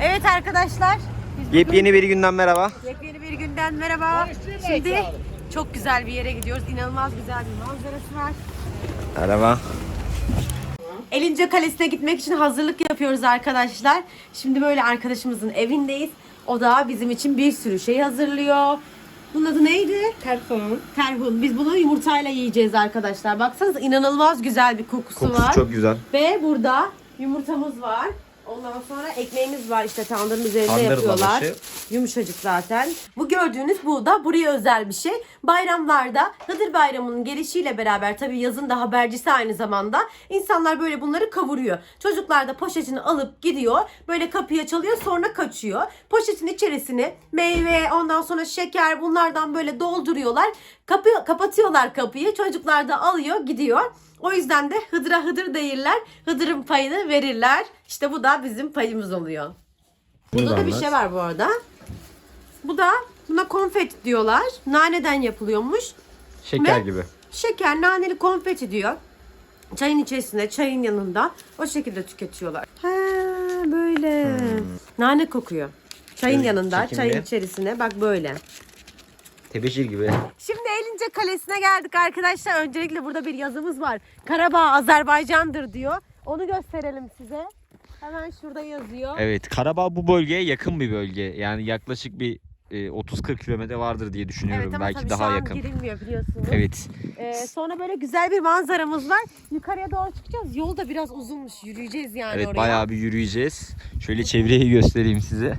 Evet arkadaşlar. biz Yepyeni bir günden merhaba. Yepyeni bir günden merhaba. Şimdi çok güzel bir yere gidiyoruz. İnanılmaz güzel bir manzarası var. Merhaba. Elince Kalesi'ne gitmek için hazırlık yapıyoruz arkadaşlar. Şimdi böyle arkadaşımızın evindeyiz. O da bizim için bir sürü şey hazırlıyor. Bunun adı neydi? Terhun. Terhun. Biz bunu yumurtayla yiyeceğiz arkadaşlar. Baksanıza inanılmaz güzel bir kokusu, Kokusu var. çok güzel. Ve burada yumurtamız var. Ondan sonra ekmeğimiz var işte tandırın üzerinde Tandır yapıyorlar. lavaşı. Yumuşacık zaten. Bu gördüğünüz bu da buraya özel bir şey. Bayramlarda Hıdır Bayramı'nın gelişiyle beraber tabii yazın da habercisi aynı zamanda insanlar böyle bunları kavuruyor. Çocuklar da poşetini alıp gidiyor. Böyle kapıya çalıyor sonra kaçıyor. Poşetin içerisine meyve ondan sonra şeker bunlardan böyle dolduruyorlar. Kapı, kapatıyorlar kapıyı. Çocuklar da alıyor gidiyor. O yüzden de Hıdır'a Hıdır değiller. Hıdır'ın payını verirler. İşte bu da bizim payımız oluyor. Burada da bir şey var bu arada. Bu da buna konfeti diyorlar. Naneden yapılıyormuş. Şeker Ve gibi. Şeker, naneli konfeti diyor. Çayın içerisinde, çayın yanında o şekilde tüketiyorlar. He böyle. Nane kokuyor. Çayın Şöyle yanında, çekimli. çayın içerisine bak böyle. Tebeşir gibi. Şimdi Elince Kalesi'ne geldik arkadaşlar. Öncelikle burada bir yazımız var. Karabağ Azerbaycan'dır diyor. Onu gösterelim size. Hemen şurada yazıyor. Evet Karabağ bu bölgeye yakın bir bölge. Yani yaklaşık bir e, 30-40 kilometre vardır diye düşünüyorum. Evet ama Belki tabii daha şu an yakın. girilmiyor biliyorsunuz. Evet. Ee, sonra böyle güzel bir manzaramız var. Yukarıya doğru çıkacağız. Yol da biraz uzunmuş. Yürüyeceğiz yani Evet oraya. bayağı bir yürüyeceğiz. Şöyle çevreyi göstereyim size.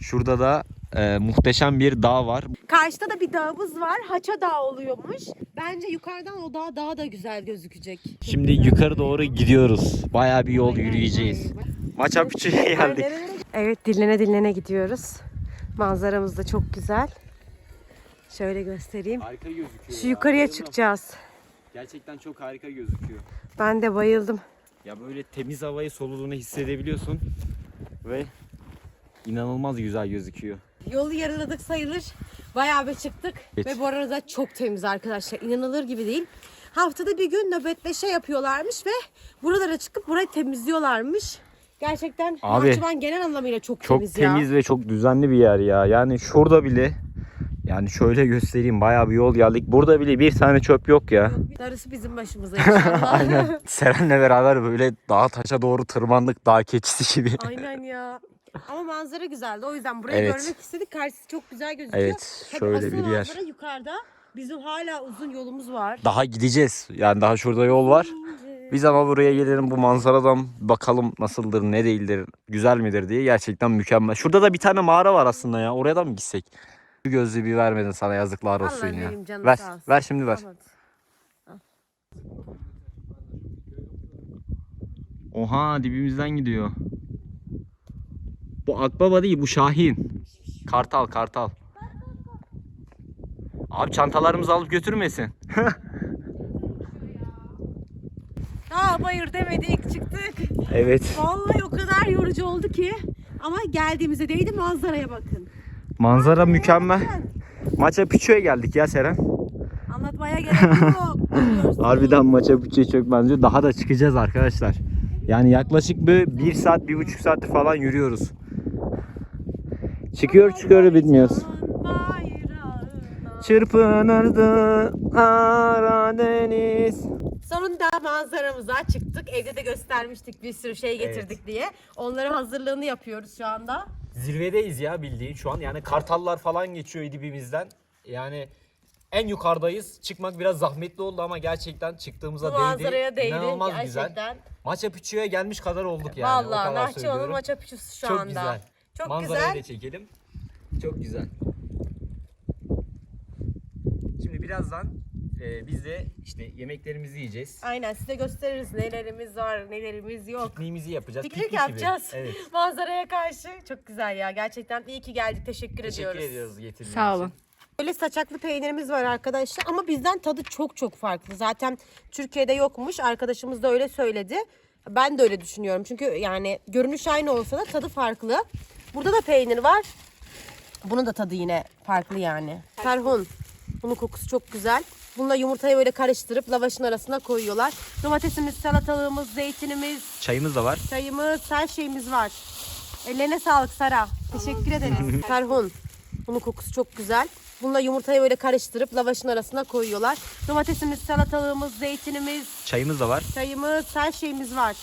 Şurada da e, muhteşem bir dağ var. Karşıda da bir dağımız var. Haça Dağı oluyormuş. Bence yukarıdan o dağ daha da güzel gözükecek. Çok Şimdi güzel. yukarı doğru gidiyoruz. Bayağı bir yol Aynen, yürüyeceğiz. Maça Picchu'ya geldik. Evet dinlene dinlene gidiyoruz. Manzaramız da çok güzel. Şöyle göstereyim. Harika gözüküyor. Şu yukarıya çıkacağız. Gerçekten çok harika gözüküyor. Ben de bayıldım. Ya böyle temiz havayı soluduğunu hissedebiliyorsun. Ve inanılmaz güzel gözüküyor. Yolu yarıladık sayılır. Bayağı bir çıktık. Evet. Ve bu arada çok temiz arkadaşlar. İnanılır gibi değil. Haftada bir gün nöbetleşe yapıyorlarmış ve buralara çıkıp burayı temizliyorlarmış. Gerçekten Abi, Bahçıvan genel anlamıyla çok, Çok temiz, temiz ya. ve çok düzenli bir yer ya. Yani şurada bile yani şöyle göstereyim bayağı bir yol geldik. Burada bile bir tane çöp yok ya. Darısı bizim başımıza inşallah. Aynen. Seren'le beraber böyle dağa taşa doğru tırmandık dağ keçisi gibi. Aynen ya. Ama manzara güzeldi. O yüzden burayı Evet. görmek istedik. Karşısı çok güzel gözüküyor. Evet, Tabii şöyle asıl bir yer. manzara yukarıda. Bizim hala uzun yolumuz var. Daha gideceğiz. Yani daha şurada yol var. Biz ama buraya gelelim bu manzaradan bakalım nasıldır, ne değildir, güzel midir diye gerçekten mükemmel. Şurada da bir tane mağara var aslında ya. Oraya da mı gitsek? Bir gözlüğü bir vermedin sana yazıklar olsun Allah ya. benim canım Ver, sağ olsun. ver şimdi ver. Tamam. Oha dibimizden gidiyor. Bu akbaba değil bu şahin. Kartal kartal. Abi çantalarımızı alıp götürmesin. Aa bayır demedik çıktık. Evet. Vallahi o kadar yorucu oldu ki. Ama geldiğimizde değdi manzaraya bakın. Manzara mükemmel. Maça Picchu'ya geldik ya Seren. Anlatmaya gerek yok. Harbiden Maça Picchu'ya çok benziyor. Daha da çıkacağız arkadaşlar. Yani yaklaşık bir, bir saat, bir buçuk saat falan yürüyoruz. Çıkıyor çıkıyor bitmiyoruz. Çırpınırdı Karadeniz. Sonunda manzaramıza çıktık. Evde de göstermiştik bir sürü şey getirdik diye. Onların hazırlığını yapıyoruz şu anda. Zirvedeyiz ya bildiğin şu an. Yani kartallar falan geçiyor dibimizden. Yani en yukarıdayız. Çıkmak biraz zahmetli oldu ama gerçekten çıktığımıza Bu değdi. manzaraya değdi İnanılmaz gerçekten. güzel. Maça Picchu'ya gelmiş kadar olduk yani. o Vallahi kadar Nahçıvan'ın söylüyorum. maça piçusu şu Çok anda. güzel. Çok Manzarayı güzel. da çekelim. Çok güzel. Şimdi birazdan e, biz de işte yemeklerimizi yiyeceğiz. Aynen size gösteririz nelerimiz var, nelerimiz yok. Pikniğimizi yapacağız. Piknik gibi. yapacağız. Evet. Manzaraya karşı. Çok güzel ya. Gerçekten iyi ki geldik. Teşekkür, Teşekkür ediyoruz. ediyoruz getirdiğiniz Sağ için. olun. Böyle saçaklı peynirimiz var arkadaşlar ama bizden tadı çok çok farklı. Zaten Türkiye'de yokmuş. Arkadaşımız da öyle söyledi. Ben de öyle düşünüyorum. Çünkü yani görünüş aynı olsa da tadı farklı. Burada da peynir var. Bunun da tadı yine farklı yani. Terhun. Bunun kokusu çok güzel. Bununla yumurtayı böyle karıştırıp lavaşın arasına koyuyorlar. Domatesimiz, salatalığımız, zeytinimiz, Çayımız da var. çayımız, her şeyimiz var. Ellerine sağlık Sara. Teşekkür ederiz. Terhun. Bunun kokusu çok güzel. Bununla yumurtayı böyle karıştırıp lavaşın arasına koyuyorlar. Domatesimiz, salatalığımız, zeytinimiz, Çayımız da var. çayımız, her şeyimiz var.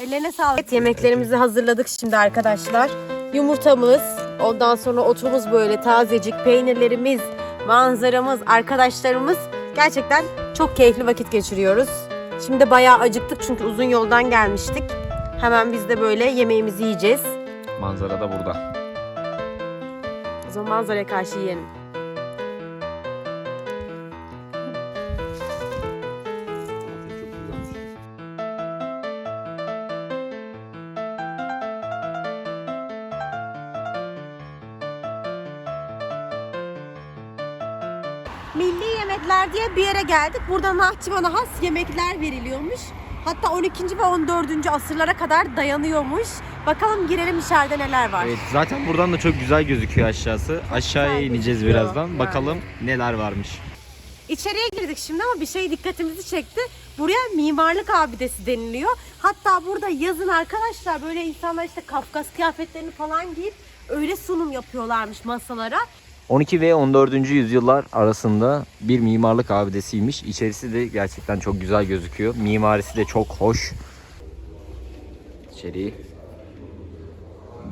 Ellerine sağlık. Evet, yemeklerimizi hazırladık şimdi arkadaşlar. Yumurtamız, ondan sonra otumuz böyle tazecik, peynirlerimiz, manzaramız, arkadaşlarımız. Gerçekten çok keyifli vakit geçiriyoruz. Şimdi bayağı acıktık çünkü uzun yoldan gelmiştik. Hemen biz de böyle yemeğimizi yiyeceğiz. Manzara da burada. O zaman manzaraya karşı yiyelim. Yemekler diye bir yere geldik. Burada Nahçıvan'a has yemekler veriliyormuş. Hatta 12. ve 14. asırlara kadar dayanıyormuş. Bakalım girelim içeride neler var. Evet, zaten buradan da çok güzel gözüküyor aşağısı. Aşağıya Güzel ineceğiz gözüküyor. birazdan. Yani. Bakalım neler varmış. İçeriye girdik şimdi ama bir şey dikkatimizi çekti. Buraya mimarlık abidesi deniliyor. Hatta burada yazın arkadaşlar böyle insanlar işte Kafkas kıyafetlerini falan giyip öyle sunum yapıyorlarmış masalara. 12 ve 14. yüzyıllar arasında bir mimarlık abidesiymiş. İçerisi de gerçekten çok güzel gözüküyor. Mimarisi de çok hoş. İçeriği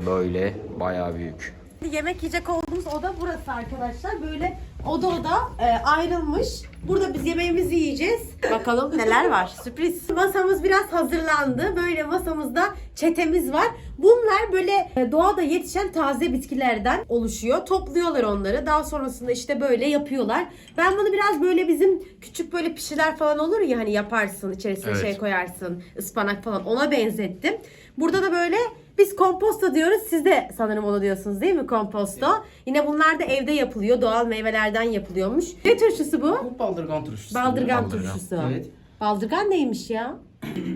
böyle bayağı büyük. Yemek yiyecek olduğumuz oda burası arkadaşlar. Böyle oda oda e, ayrılmış. Burada biz yemeğimizi yiyeceğiz. Bakalım neler var. Sürpriz. Masamız biraz hazırlandı. Böyle masamızda çetemiz var. Bunlar böyle e, doğada yetişen taze bitkilerden oluşuyor. Topluyorlar onları. Daha sonrasında işte böyle yapıyorlar. Ben bunu biraz böyle bizim küçük böyle pişiler falan olur ya hani yaparsın içerisine Evet. şey koyarsın ıspanak falan ona benzettim. Burada da böyle biz komposto diyoruz. Siz de sanırım onu diyorsunuz değil mi komposto? Yine bunlar da evde yapılıyor. Doğal meyvelerden yapılıyormuş. Ne turşusu bu? Bu baldırgan turşusu. Baldırgan, turşusu. Evet. Baldırgan neymiş ya?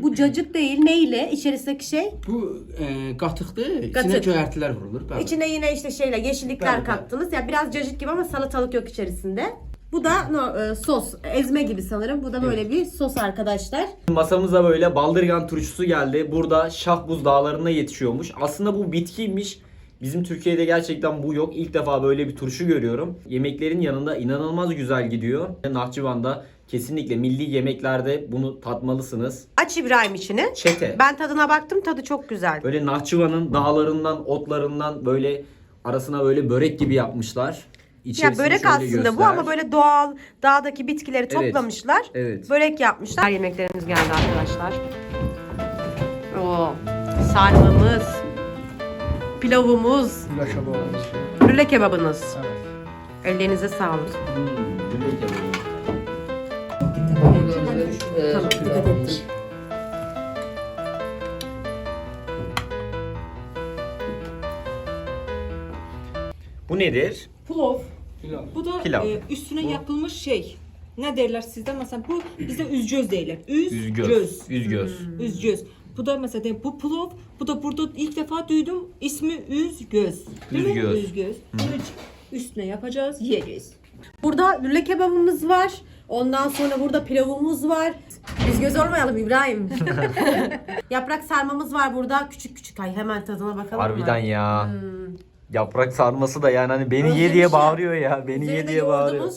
bu cacık değil. Neyle? İçerisindeki şey? Bu e, qatıqdır. İçinə Qatıq. göyərtilər vurulur. Bəli. İçine yine işte şeyle yeşillikler Ben- ben- kattınız. Ya biraz cacık gibi ama salatalık yok içerisinde. Bu da no, e, sos. Ezme gibi sanırım. Bu da böyle bir sos arkadaşlar. Masamıza böyle baldırgan turşusu geldi. Burada Şahbuz dağlarında yetişiyormuş. Aslında bu bitkiymiş. Bizim Türkiye'de gerçekten bu yok. İlk defa böyle bir turşu görüyorum. Yemeklerin yanında inanılmaz güzel gidiyor. Nahçıvan'da kesinlikle milli yemeklerde bunu tatmalısınız. Aç İbrahim içini. Çete. Ben tadına baktım. Tadı çok güzel. Böyle Nahçıvan'ın dağlarından, otlarından böyle arasına böyle börek gibi yapmışlar. Ya İçerisini börek şöyle aslında bu göster. ama böyle doğal dağdaki bitkileri Evet. toplamışlar. Evet. Börek yapmışlar. Yemeklerimiz geldi arkadaşlar. Oo, sarmamız, pilavımız, Güləş kebabımız. brüle kebabınız. Evet. Ellerinize sağlık. Hmm, börek yapıyor. Tamam, dikkat ettim. Bu nedir? Plov. Pilav. Bu da Pilav. e, üstüne yapılmış şey. Ne derler sizde mesela bu bizde üzgöz derler. Üz, Üzgöz. göz. Üzgöz. Üzgöz. Bu da mesela de- bu plov. Bu da burada ilk defa duydum. İsmi üzgöz. Değil mi? Üzgöz. Üzgöz. Üstüne yapacağız, yiyeceğiz. Burada lüle kebabımız var. Ondan sonra burada pilavımız var. Biz göz olmayalım İbrahim. Yaprak sarmamız var burada. Küçük küçük. Ay hemen tadına bakalım Harbiden mı? ya. Yaprak sarması da yani hani beni ye Özlemişim. diye bağırıyor ya. Beni ye Üzerinde diye bağırıyor.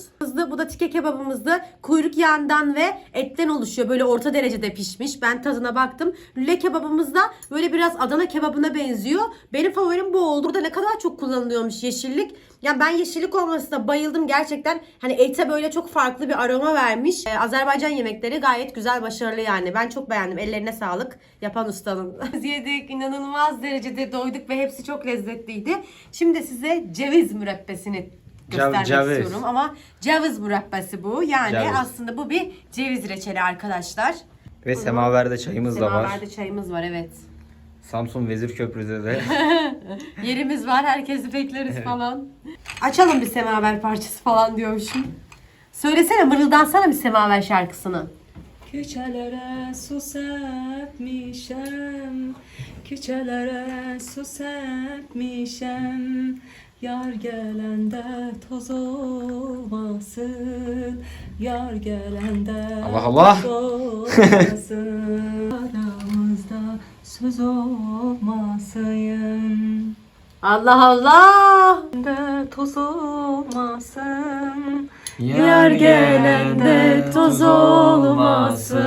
Bu da tike kebabımızdı. Kuyruk yağından ve etten oluşuyor. Böyle orta derecede pişmiş. Ben tadına baktım. Lüle kebabımız da böyle biraz Adana kebabına benziyor. Benim favorim bu oldu. Burada ne kadar çok kullanılıyormuş yeşillik. Yani ben yeşillik olmasına bayıldım gerçekten. Hani ete böyle çok farklı bir aroma vermiş. Ee, Azerbaycan yemekleri gayet güzel, başarılı yani. Ben çok beğendim. Ellerine sağlık yapan ustanın. Biz yedik, inanılmaz derecede doyduk ve hepsi çok lezzetliydi. Şimdi size ceviz mürebbesini göstermek ceviz. istiyorum ama ceviz mürebbesi bu. Yani Ceviz. aslında bu bir ceviz reçeli arkadaşlar. Ve semaverde çayımız da var. Semaverde çayımız var evet. Samsun Vezir Köprü'de de. Yerimiz var herkesi bekleriz falan. Açalım bir semaver parçası falan diyormuşum. Söylesene mırıldansana bir semaver şarkısını. Küçelere su serpmişem Küçelere su serpmişem Yar gelende toz olmasın Yar gelende Allah Allah. toz olmasın Aramızda söz olmasın Allah Allah. de toz olmasın Yar gelende toz olmasın.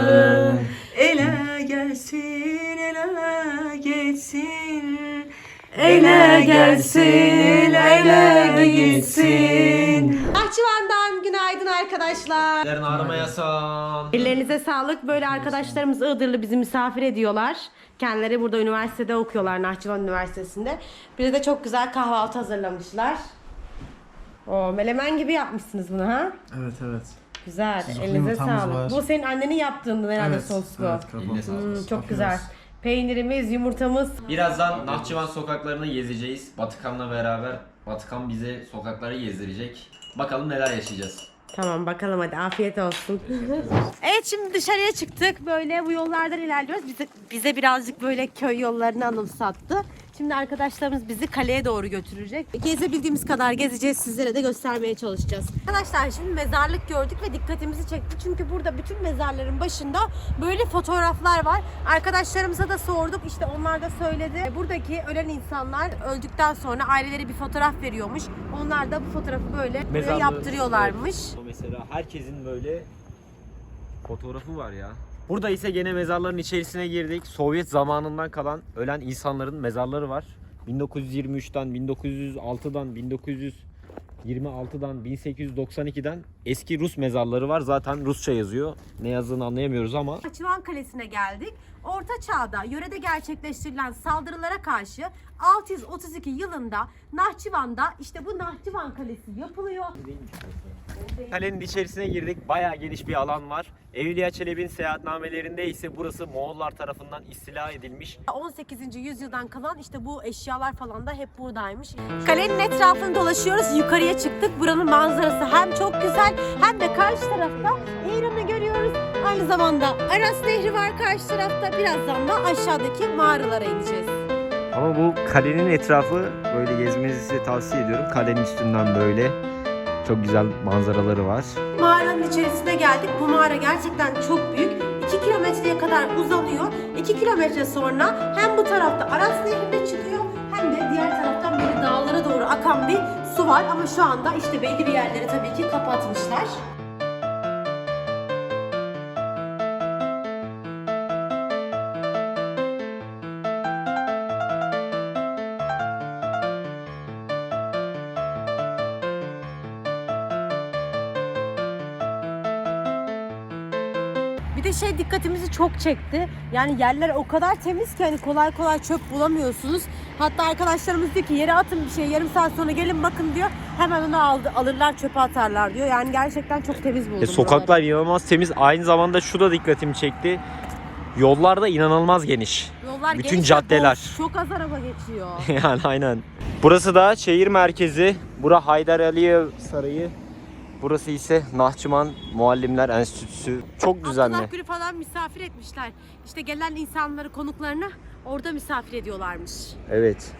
Ele gelsin, ele geçsin. Ele gelsin, ele gitsin. Bahçıvan'dan günaydın arkadaşlar. Yarın aramayasam. Ellerinize sağlık. Böyle arkadaşlarımız Iğdırlı bizi misafir ediyorlar. Kendileri burada üniversitede okuyorlar. Nahçıvan Üniversitesi'nde. Bize de çok güzel kahvaltı hazırlamışlar. O melemen gibi yapmışsınız bunu ha? Evet evet. Güzel. Sucuklu Elinize yumurtamız sağlık. var. Bu senin annenin yaptığından herhalde evet, soslu. Evet, kahvaltı. Hmm, çok güzel. Peynirimiz, yumurtamız. Birazdan Nahçıvan sokaklarını gezeceğiz. Batıkan'la beraber. Batıkan bize sokakları gezdirecek. Bakalım neler yaşayacağız. Tamam bakalım hadi afiyet olsun. evet şimdi dışarıya çıktık. Böyle bu yollardan ilerliyoruz. Bize, bize birazcık böyle köy yollarını anımsattı. Şimdi arkadaşlarımız bizi kaleye doğru götürecek. Gezebildiğimiz kadar gezeceğiz. Sizlere de göstermeye çalışacağız. Arkadaşlar şimdi mezarlık gördük ve dikkatimizi çekti. Çünkü burada bütün mezarların başında böyle fotoğraflar var. Arkadaşlarımıza da sorduk. İşte onlar da söyledi. Buradaki ölen insanlar öldükten sonra aileleri bir fotoğraf veriyormuş. Onlar da bu fotoğrafı böyle Mezarlığı- yaptırıyorlarmış. Mesela herkesin böyle fotoğrafı var ya. Burada ise gene mezarların içerisine girdik. Sovyet zamanından kalan ölen insanların mezarları var. 1923'ten, 1906'dan, 1926'dan, 1892'den eski Rus mezarları var. Zaten Rusça yazıyor. Ne yazdığını anlayamıyoruz ama Nahçıvan Kalesi'ne geldik. Orta Çağ'da yörede gerçekleştirilen saldırılara karşı 632 yılında Nahçıvan'da işte bu Nahçıvan Kalesi yapılıyor. Kalenin içerisine girdik. Bayağı geniş bir alan var. Evliya Çelebi'nin seyahatnamelerinde ise burası Moğollar tarafından istila edilmiş. 18. yüzyıldan kalan işte bu eşyalar falan da hep buradaymış. Kalenin etrafını dolaşıyoruz. Yukarıya çıktık. Buranın manzarası hem çok güzel hem de karşı tarafta İran'ı görüyoruz. Aynı zamanda Aras Nehri var karşı tarafta. Birazdan da aşağıdaki mağaralara ineceğiz. Ama bu kalenin etrafı böyle gezmenizi tavsiye ediyorum. Kalenin üstünden böyle çok güzel manzaraları var. Mağaranın içerisine geldik. Bu mağara gerçekten çok büyük. 2 kilometreye kadar uzanıyor. 2 kilometre sonra hem bu tarafta Aras Nehri'ne çıkıyor hem de diğer taraftan böyle dağlara doğru akan bir su var. Ama şu anda işte belli bir yerleri tabii ki kapatmışlar. Bir de şey dikkatimizi çok çekti. Yani yerler o kadar temiz ki hani kolay kolay çöp bulamıyorsunuz. Hatta arkadaşlarımız diyor ki yere atın bir şey yarım saat sonra gelin bakın diyor. Hemen onu aldı, alırlar çöpe atarlar diyor. Yani gerçekten çok temiz buldum. E, sokaklar inanılmaz temiz. Aynı zamanda şu da dikkatimi çekti. Yollar da inanılmaz geniş. buraları. Yollar bütün geniş caddeler. boş. Çok az araba geçiyor. yani aynen. Burası da şehir merkezi. Bura Haydar Aliyev Sarayı. Burası ise Nahçıvan Muallimler Enstitüsü. Çok düzenli. Abdullah Gül'ü falan misafir etmişler. İşte gelen insanları, konuklarını orada misafir ediyorlarmış. Evet.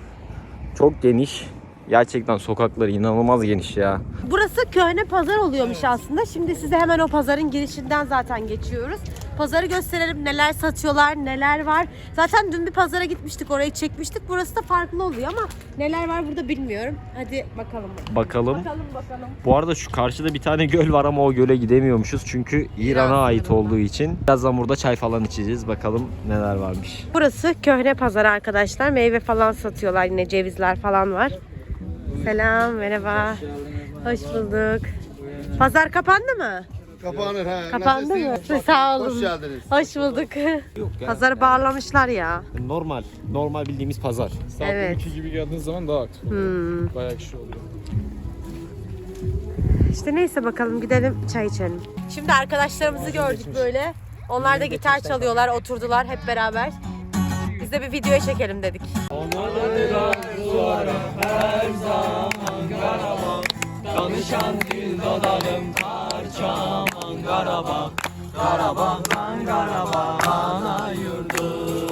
Çok geniş. Gerçekten sokakları inanılmaz geniş ya. Burası köhne pazar oluyormuş aslında. Şimdi size hemen o pazarın girişinden zaten geçiyoruz. Pazarı gösterelim neler satıyorlar, neler var. Zaten dün bir pazara gitmiştik, orayı çekmiştik. Burası da farklı oluyor ama neler var burada bilmiyorum. Hadi bakalım. Bakalım. Bakalım bakalım. Bu arada şu karşıda bir tane göl var ama o göle gidemiyormuşuz. Çünkü İran'a ait olduğu için. Birazdan burada çay falan içeceğiz. Bakalım neler varmış. Burası köhne pazarı arkadaşlar. Meyve falan satıyorlar yine cevizler falan var. Selam, merhaba. Hoş bulduk. Pazar kapandı mı? Kapanır ha. Kapandı mı? Sağ olun. Hoş geldiniz. Hoş bulduk. Pazarı bağlamışlar ya. Normal. Normal bildiğimiz pazar. Evet. 2 gibi geldiğiniz zaman daha aktif oluyor. Hmm. Bayağı kişi oluyor. İşte neyse bakalım gidelim çay içelim. Şimdi arkadaşlarımızı gördük böyle. Onlar da gitar çalıyorlar, oturdular hep beraber. Biz de bir videoya çekelim dedik. Doğru her zaman garabam Danışan dil dodalım parçaman garabam Garabam lan garabam ana yurdu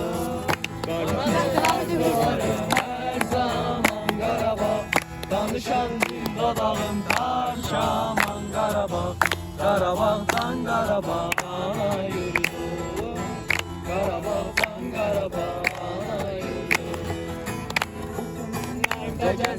Danışan dil dodalım parçaman garabam Garabağ'dan Garabağ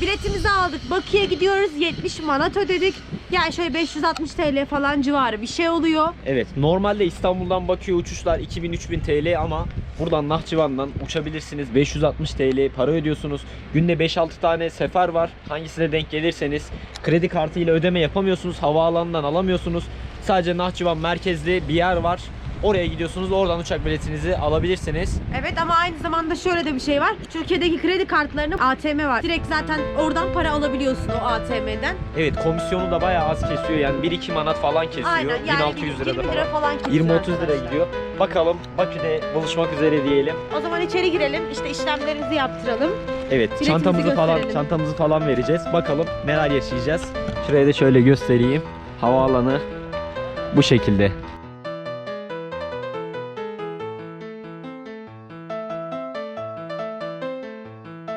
Biletimizi aldık. Bakü'ye gidiyoruz. 70 manat ödedik. Yani şöyle 560 TL falan civarı bir şey oluyor. Evet normalde İstanbul'dan Bakü'ye uçuşlar 2000-3000 TL ama buradan Nahçıvan'dan uçabilirsiniz. 560 TL para ödüyorsunuz. Günde 5-6 tane sefer var. Hangisine denk gelirseniz kredi kartı ile ödeme yapamıyorsunuz. Havaalanından alamıyorsunuz. Sadece Nahçıvan merkezli bir yer var. Oraya gidiyorsunuz. Oradan uçak biletinizi alabilirsiniz. Evet ama aynı zamanda şöyle de bir şey var. Türkiye'deki kredi kartlarının ATM var. Direkt zaten oradan para alabiliyorsun o ATM'den. Evet komisyonu da bayağı az kesiyor. Yani 1-2 manat falan kesiyor. Aynen yani 1600 lirada 20 lira falan. falan kesiyor 20-30 lira gidiyor. Bakalım Bakü'de buluşmak üzere diyelim. O zaman içeri girelim. işte işlemlerimizi yaptıralım. Evet, Biletimizi çantamızı falan çantamızı falan vereceğiz. Bakalım neler yaşayacağız. Şuraya da şöyle göstereyim. Havaalanı bu şekilde.